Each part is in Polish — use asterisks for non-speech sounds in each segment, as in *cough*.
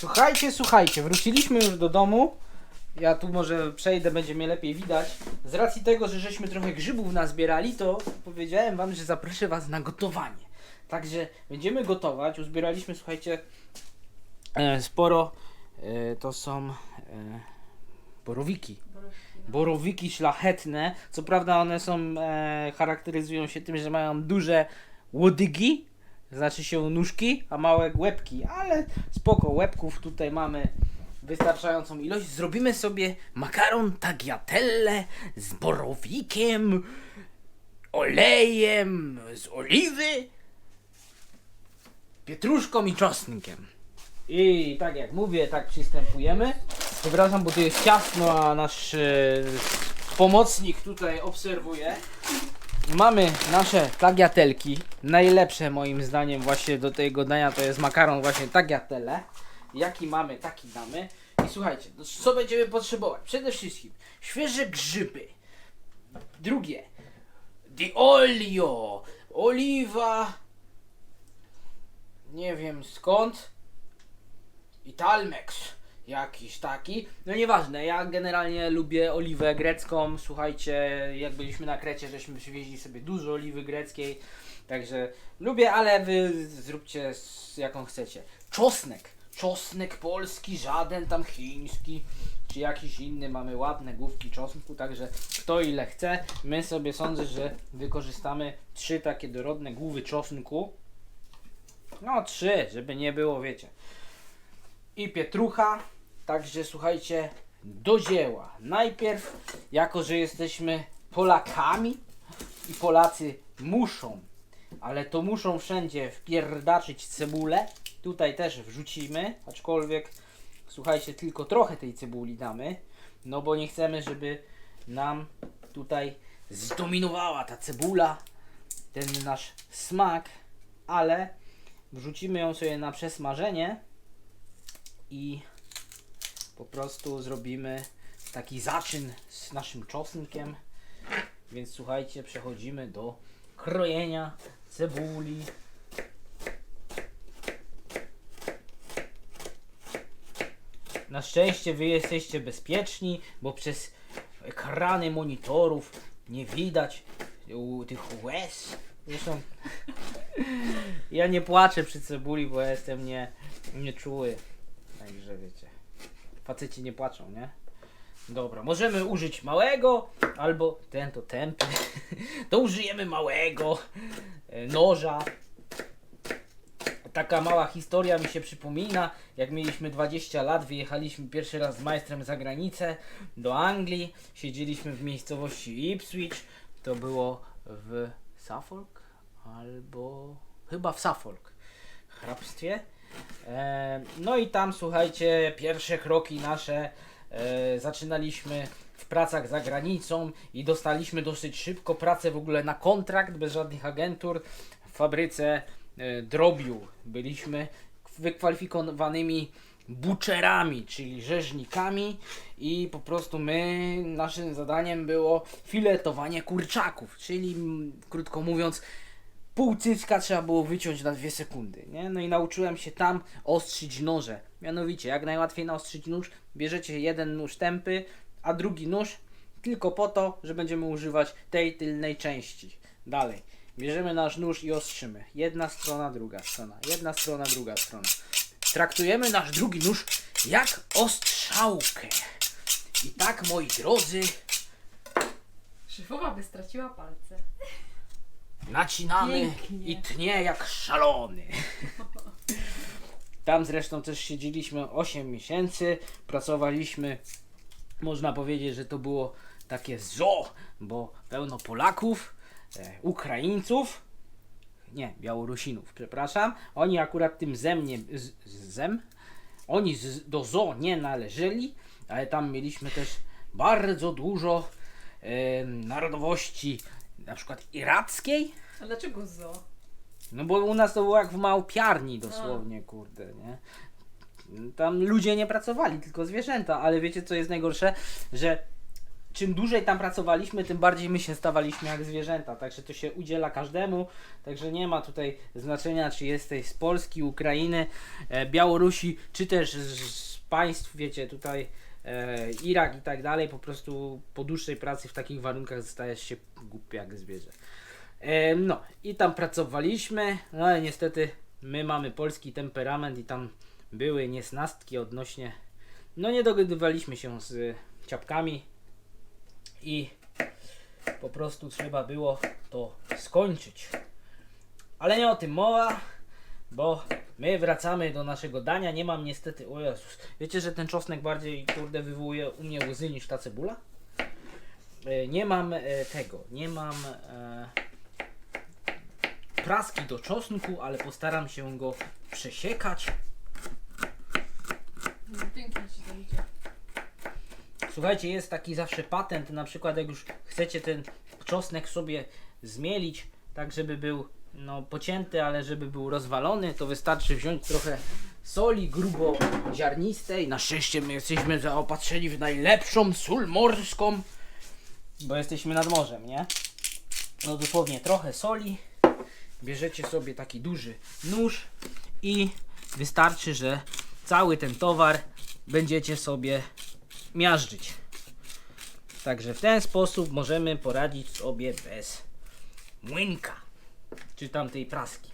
Słuchajcie, słuchajcie, wróciliśmy już do domu. Ja tu może przejdę, będzie mnie lepiej widać. Z racji tego, że żeśmy trochę grzybów nazbierali, to powiedziałem wam, że zaproszę was na gotowanie. Także będziemy gotować. Uzbieraliśmy, słuchajcie, e, sporo. E, to są e, borowiki. Borowiki szlachetne. Co prawda one są, charakteryzują się tym, że mają duże łodygi, znaczy się nóżki, a małe łebki, ale spoko, łebków tutaj mamy wystarczającą ilość. Zrobimy sobie makaron tagliatelle z borowikiem, olejem z oliwy, pietruszką i czosnkiem. I tak jak mówię, tak przystępujemy. Przepraszam, bo tu jest ciasno, a nasz e, pomocnik tutaj obserwuje. Mamy nasze tagliatelki. Najlepsze moim zdaniem właśnie do tego dania to jest makaron właśnie tagliatelle. Jaki mamy, taki damy. I słuchajcie, no co będziemy potrzebować? Przede wszystkim świeże grzyby. Drugie, di olio, oliwa. Nie wiem skąd. Italmex jakiś taki. No nieważne, ja generalnie lubię oliwę grecką. Słuchajcie, jak byliśmy na Krecie, żeśmy przywieźli sobie dużo oliwy greckiej. Także lubię, ale wy zróbcie jaką chcecie. Czosnek. Czosnek polski, żaden tam chiński czy jakiś inny. Mamy ładne główki czosnku, także kto ile chce. My sobie sądzę, że wykorzystamy trzy takie dorodne główy czosnku. No trzy, żeby nie było, wiecie i pietrucha. Także słuchajcie, do dzieła. Najpierw, jako że jesteśmy Polakami i Polacy muszą, ale to muszą wszędzie wpierdaczyć cebulę. Tutaj też wrzucimy, aczkolwiek słuchajcie, tylko trochę tej cebuli damy, no bo nie chcemy, żeby nam tutaj zdominowała ta cebula, ten nasz smak, ale wrzucimy ją sobie na przesmażenie i po prostu zrobimy taki zaczyn z naszym czosnkiem. Więc słuchajcie, przechodzimy do krojenia cebuli. Na szczęście wy jesteście bezpieczni, bo przez ekrany monitorów nie widać tych łez. Zresztą *laughs* ja nie płaczę przy cebuli, bo ja jestem nie, nieczuły. Także wiecie. Faceci nie płaczą, nie? Dobra, możemy użyć małego, albo ten to tępy. *laughs* to użyjemy małego e, noża. Taka mała historia mi się przypomina. Jak mieliśmy 20 lat, wyjechaliśmy pierwszy raz z majstrem za granicę do Anglii. Siedzieliśmy w miejscowości Ipswich. To było w Suffolk albo chyba w Suffolk hrabstwie. No i tam słuchajcie, pierwsze kroki nasze e, zaczynaliśmy w pracach za granicą i dostaliśmy dosyć szybko pracę w ogóle na kontrakt, bez żadnych agentur w fabryce e, drobiu. Byliśmy wykwalifikowanymi buczerami, czyli rzeźnikami i po prostu my, naszym zadaniem było filetowanie kurczaków, czyli krótko mówiąc pół cycka trzeba było wyciąć na dwie sekundy, nie? No i nauczyłem się tam ostrzyć noże. Mianowicie, jak najłatwiej naostrzyć nóż, bierzecie jeden nóż tępy, a drugi nóż tylko po to, że będziemy używać tej tylnej części. Dalej. Bierzemy nasz nóż i ostrzymy. Jedna strona, druga strona. Jedna strona, druga strona. Traktujemy nasz drugi nóż jak ostrzałkę. I tak, moi drodzy, Szefowa by straciła palce. Nacinamy Pięknie. i tnie jak szalony. Tam zresztą też siedzieliśmy 8 miesięcy, pracowaliśmy, można powiedzieć, że to było takie zoo, bo pełno Polaków, e, Ukraińców, nie, Białorusinów, przepraszam. Oni akurat tym zem nie, z, zem, oni z, do zoo nie należeli, ale tam mieliśmy też bardzo dużo e, narodowości, na przykład irackiej, A dlaczego zo? no bo u nas to było jak w małpiarni dosłownie, kurde, nie? Tam ludzie nie pracowali, tylko zwierzęta, ale wiecie co jest najgorsze? Że czym dłużej tam pracowaliśmy, tym bardziej my się stawaliśmy jak zwierzęta. Także to się udziela każdemu. Także nie ma tutaj znaczenia, czy jesteś z Polski, Ukrainy, e, Białorusi, czy też z, z państw, wiecie, tutaj Irak i tak dalej. Po prostu po dłuższej pracy w takich warunkach stajesz się głupi jak zwierzę. E, no i tam pracowaliśmy, no ale niestety my mamy polski temperament i tam były niesnastki odnośnie, no nie dogadywaliśmy się z ciapkami i po prostu trzeba było to skończyć. Ale nie o tym mowa, bo my wracamy do naszego dania. Nie mam niestety, o Jezus, wiecie, że ten czosnek bardziej kurde wywołuje u mnie łzy niż ta cebula? E, Nie mam e, tego, nie mam e, praski do czosnku, ale postaram się go przesiekać. Pięknie ci to idzie. Słuchajcie, jest taki zawsze patent, na przykład jak już chcecie ten czosnek sobie zmielić, tak żeby był no, pocięty, ale żeby był rozwalony, to wystarczy wziąć trochę soli grubo ziarnistej. Na szczęście my jesteśmy zaopatrzeni w najlepszą sól morską, bo jesteśmy nad morzem, nie? No dosłownie trochę soli. Bierzecie sobie taki duży nóż i wystarczy, że cały ten towar będziecie sobie miażdżyć. Także w ten sposób możemy poradzić sobie bez młynka, czy tamtej praski.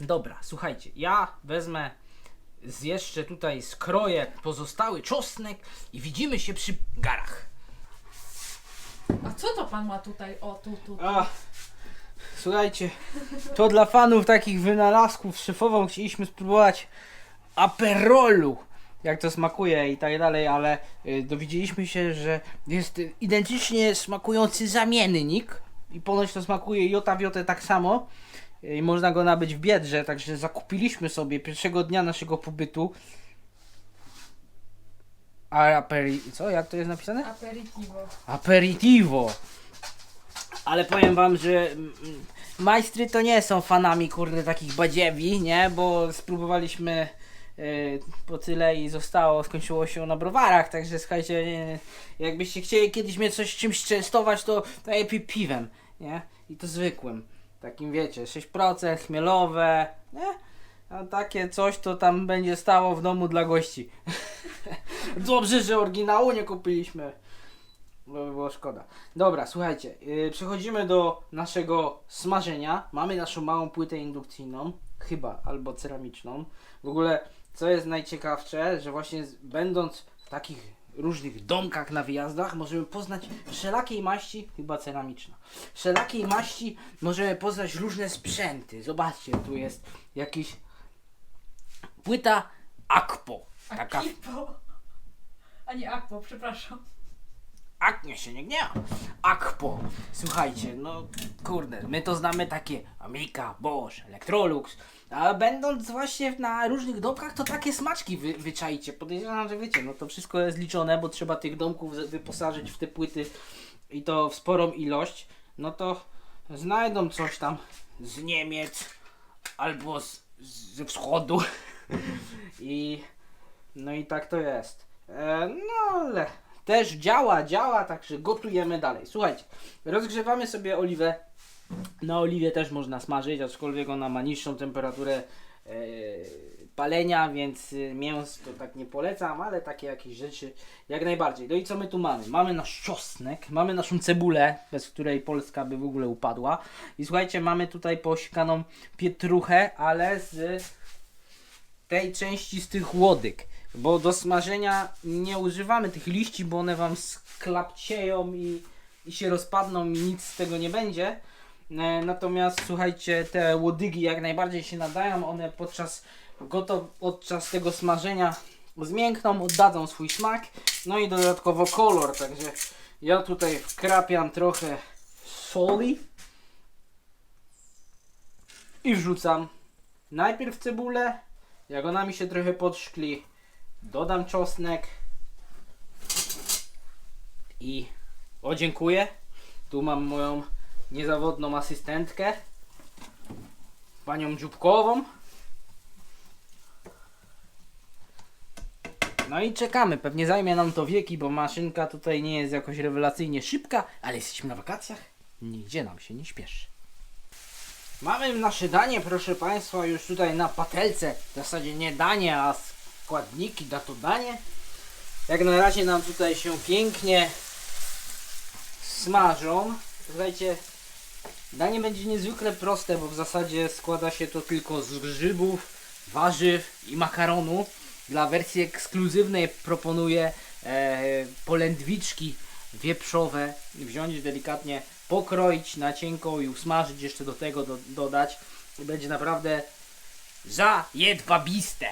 Dobra, słuchajcie, ja wezmę z jeszcze tutaj skroję pozostały czosnek i widzimy się przy garach. A co to pan ma tutaj? O, tu, tu. tu. A, słuchajcie, to dla fanów takich wynalazków szefową chcieliśmy spróbować aperolu. Jak to smakuje i tak dalej, ale y, dowiedzieliśmy się, że jest y, identycznie smakujący zamiennik i ponoć to smakuje jota w jotę tak samo y, i można go nabyć w Biedrze, także zakupiliśmy sobie pierwszego dnia naszego pobytu aperi... co? Jak to jest napisane? Aperitivo. Aperitivo. Ale powiem wam, że mm, majstry to nie są fanami kurde takich badziewi, nie? Bo spróbowaliśmy po tyle i zostało, skończyło się na browarach, także słuchajcie, nie, jakbyście chcieli kiedyś mnie coś czymś częstować, to najlepiej piwem, nie? I to zwykłym. Takim wiecie, 6% chmielowe, nie? A takie coś to tam będzie stało w domu dla gości. *laughs* Dobrze, że oryginału nie kupiliśmy. Bo by było szkoda. Dobra, słuchajcie, yy, przechodzimy do naszego smażenia. Mamy naszą małą płytę indukcyjną, chyba, albo ceramiczną. W ogóle, co jest najciekawsze, że właśnie z, będąc w takich różnych domkach na wyjazdach, możemy poznać wszelakiej maści, chyba ceramiczna, wszelakiej maści możemy poznać różne sprzęty. Zobaczcie, tu jest jakiś płyta Akpo. Taka Akipo. A nie Akpo, przepraszam. Ak, nie się nie gniewa. Akpo. Słuchajcie, no kurde, my to znamy takie Amiga, Bosch, Electrolux, a będąc właśnie na różnych domkach, to takie smaczki wy, wyczajcie. Podejrzewam, że wiecie, no to wszystko jest liczone, bo trzeba tych domków wyposażyć w te płyty i to w sporą ilość. No to znajdą coś tam z Niemiec albo z, ze wschodu. *laughs* I no i tak to jest. E, no ale też działa, działa, także gotujemy dalej. Słuchajcie, rozgrzewamy sobie oliwę. Na oliwie też można smażyć, aczkolwiek ona ma niższą temperaturę e, palenia, więc y, mięs to tak nie polecam, ale takie jakieś rzeczy jak najbardziej. No i co my tu mamy? Mamy nasz czosnek, mamy naszą cebulę, bez której Polska by w ogóle upadła. I słuchajcie, mamy tutaj posikaną pietruchę, ale z tej części z tych łodyg, bo do smażenia nie używamy tych liści, bo one wam sklapcieją i, i się rozpadną i nic z tego nie będzie. E, Natomiast słuchajcie, te łodygi jak najbardziej się nadają, one podczas gotow, podczas tego smażenia zmiękną, oddadzą swój smak, no i dodatkowo kolor, także ja tutaj wkrapiam trochę soli i wrzucam najpierw cebulę, jak ona mi się trochę podszkli, dodam czosnek i o dziękuję. Tu mam moją niezawodną asystentkę, panią Dziubkową. No i czekamy. Pewnie zajmie nam to wieki, bo maszynka tutaj nie jest jakoś rewelacyjnie szybka, ale jesteśmy na wakacjach. Nigdzie nam się nie śpieszy. Mamy nasze danie, proszę Państwa, już tutaj na patelce. W zasadzie nie danie, a składniki da to danie. Jak na razie nam tutaj się pięknie smażą. Słuchajcie, danie będzie niezwykle proste, bo w zasadzie składa się to tylko z grzybów, warzyw i makaronu. Dla wersji ekskluzywnej proponuję e, polędwiczki wieprzowe. Wziąć delikatnie, pokroić na cienko i usmażyć, jeszcze do tego do, dodać. Będzie naprawdę zajedwabiste.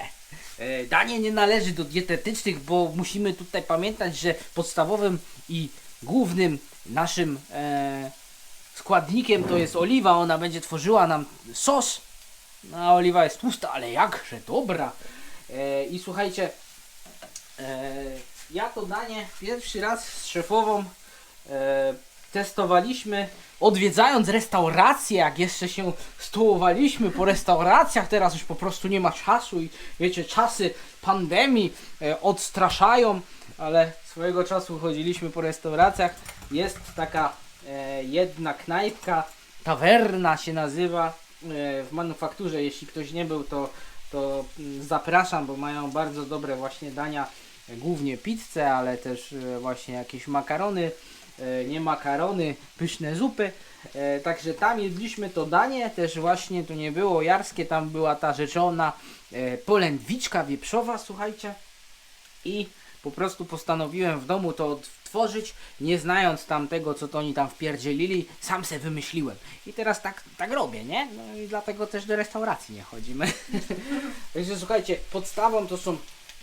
E, Danie nie należy do dietetycznych, bo musimy tutaj pamiętać, że podstawowym i głównym naszym e, składnikiem to jest oliwa. Ona będzie tworzyła nam sos. No, a oliwa jest tłusta, ale jakże dobra. E, I słuchajcie, e, ja to danie pierwszy raz z szefową e, testowaliśmy odwiedzając restauracje, jak jeszcze się stołowaliśmy po restauracjach, teraz już po prostu nie ma czasu i wiecie, czasy pandemii e, odstraszają, ale swojego czasu chodziliśmy po restauracjach. Jest taka e, jedna knajpka, tawerna się nazywa e, w manufakturze, jeśli ktoś nie był, to, to mm, zapraszam, bo mają bardzo dobre właśnie dania, e, głównie pizzę, ale też właśnie jakieś makarony, nie makarony, pyszne zupy. Także tam jedliśmy to danie, też właśnie to nie było jarskie, tam była ta rzeczona polędwiczka wieprzowa, słuchajcie. I po prostu postanowiłem w domu to odtworzyć, nie znając tam tego, co to oni tam wpierdzielili, sam se wymyśliłem. I teraz tak, tak robię, nie? No i dlatego też do restauracji nie chodzimy. *laughs* Także słuchajcie, podstawą to są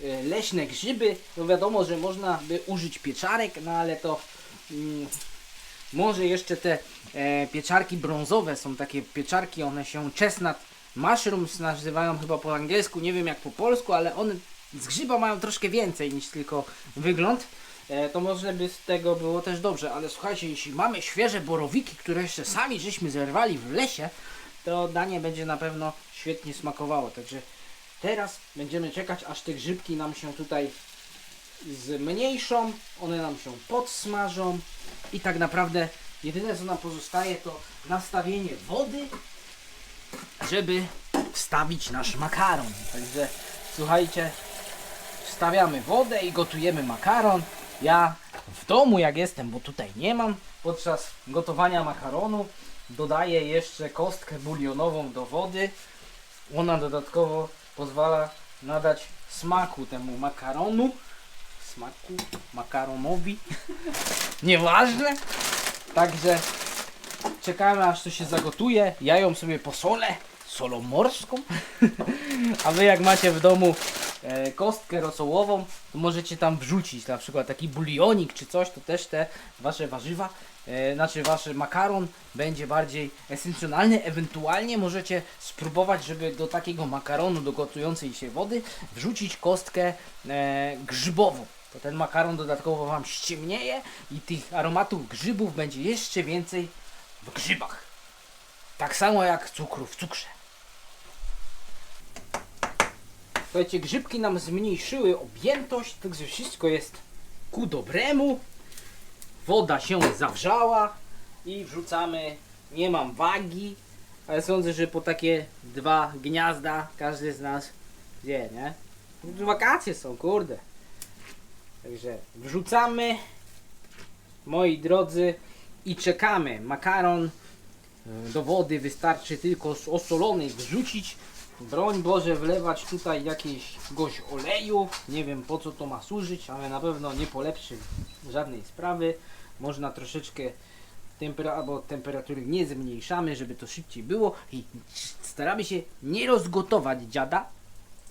e, leśne grzyby. No wiadomo, że można by użyć pieczarek, no ale to mm, może jeszcze te e, pieczarki brązowe są takie pieczarki, one się chestnut mushrooms nazywają chyba po angielsku, nie wiem jak po polsku, ale one z grzyba mają troszkę więcej niż tylko wygląd. E, to może by z tego było też dobrze, ale słuchajcie, jeśli mamy świeże borowiki, które jeszcze sami żeśmy zerwali w lesie, to danie będzie na pewno świetnie smakowało. Także teraz będziemy czekać, aż te grzybki nam się tutaj zmniejszą, one nam się podsmażą i tak naprawdę jedyne co nam pozostaje to nastawienie wody, żeby wstawić nasz makaron. Także słuchajcie, wstawiamy wodę i gotujemy makaron. Ja w domu jak jestem, bo tutaj nie mam, podczas gotowania makaronu dodaję jeszcze kostkę bulionową do wody. Ona dodatkowo pozwala nadać smaku temu makaronu. Smaku makaronowi. *laughs* Nieważne. Także czekamy aż to się zagotuje. Ja ją sobie posolę solą morską. *laughs* A wy jak macie w domu e, kostkę rosołową, to możecie tam wrzucić na przykład taki bulionik czy coś, to też te wasze warzywa, e, znaczy wasz makaron będzie bardziej esencjonalny. Ewentualnie możecie spróbować, żeby do takiego makaronu do gotującej się wody wrzucić kostkę e, grzybową. To ten makaron dodatkowo wam ściemnieje i tych aromatów grzybów będzie jeszcze więcej w grzybach. Tak samo jak cukru w cukrze. Słuchajcie, grzybki nam zmniejszyły objętość, także wszystko jest ku dobremu. Woda się zawrzała i wrzucamy. Nie mam wagi, ale sądzę, że po takie dwa gniazda każdy z nas wie, nie? Wakacje są, kurde. Także wrzucamy, moi drodzy, i czekamy. Makaron e, do wody wystarczy tylko z osolonej wrzucić. Broń Boże wlewać tutaj jakiegoś oleju. Nie wiem po co to ma służyć, ale na pewno nie polepszy żadnej sprawy. Można troszeczkę tempera albo temperatury nie zmniejszamy, żeby to szybciej było i staramy się nie rozgotować dziada,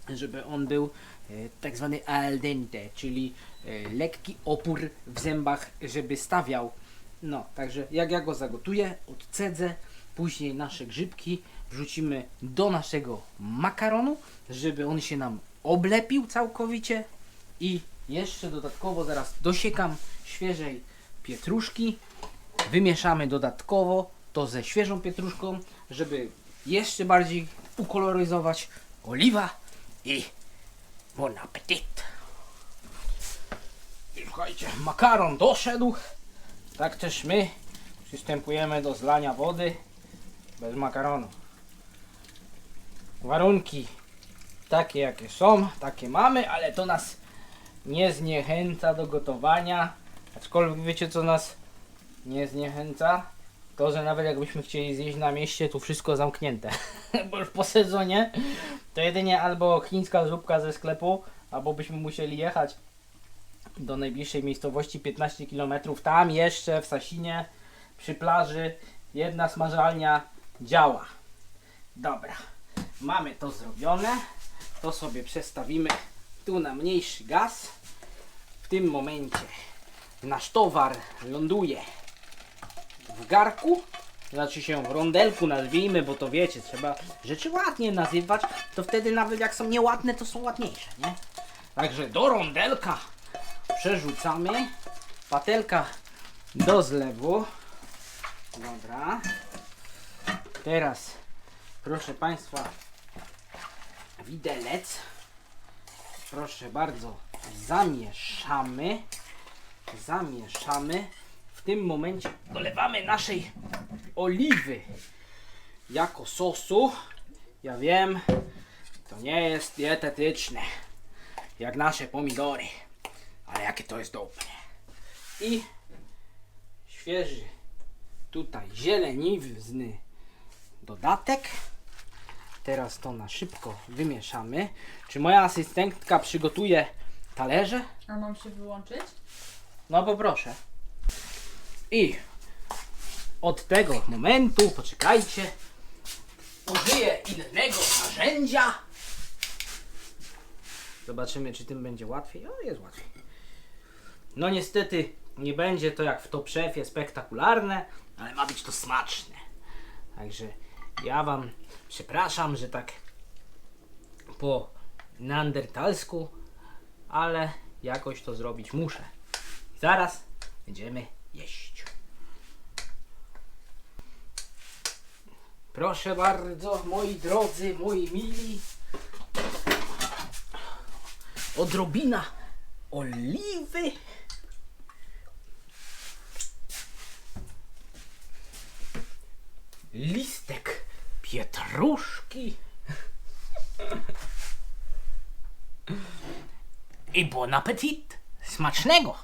żeby on był e, tak zwany al dente, czyli e, lekki opór w zębach, żeby stawiał. No, także jak ja go zagotuję, odcedzę, później nasze grzybki wrzucimy do naszego makaronu, żeby on się nam oblepił całkowicie i jeszcze dodatkowo zaraz dosiekam świeżej pietruszki, wymieszamy dodatkowo to ze świeżą pietruszką, żeby jeszcze bardziej ukoloryzować oliwa i bon appetit. I słuchajcie, makaron doszedł. Tak też my przystępujemy do zlania wody bez makaronu. Warunki takie jakie są, takie mamy, ale to nas nie zniechęca do gotowania. Aczkolwiek wiecie co nas nie zniechęca? To, że nawet jakbyśmy chcieli zjeść na mieście, tu wszystko zamknięte. *laughs* Bo już po sezonie to jedynie albo chińska zupka ze sklepu, albo byśmy musieli jechać do najbliższej miejscowości 15 km. Tam jeszcze w Sasinie przy plaży jedna smażalnia działa. Dobra, mamy to zrobione. To sobie przestawimy tu na mniejszy gaz. W tym momencie nasz towar ląduje w garku, znaczy się w rondelku nazwijmy, bo to wiecie, trzeba rzeczy ładnie nazywać, to wtedy nawet jak są nieładne, to są ładniejsze, nie? Także do rondelka przerzucamy, patelka do zlewu, dobra, teraz proszę Państwa widelec, proszę bardzo, zamieszamy, zamieszamy. W tym momencie dolewamy naszej oliwy jako sosu. Ja wiem, to nie jest dietetyczne, jak nasze pomidory, ale jakie to jest dobre. I świeży tutaj zieleniwny dodatek. Teraz to na szybko wymieszamy. Czy moja asystentka przygotuje talerze? A mam się wyłączyć? No poproszę. I od tego momentu, poczekajcie, użyję innego narzędzia. Zobaczymy, czy tym będzie łatwiej. O, jest łatwiej. No niestety nie będzie to jak w Top Chefie spektakularne, ale ma być to smaczne. Także ja Wam przepraszam, że tak po neandertalsku, ale jakoś to zrobić muszę. Zaraz będziemy jeść. Proszę bardzo, moi drodzy, moi mili. Odrobina oliwy. Listek pietruszki. I bon appetit. Smacznego.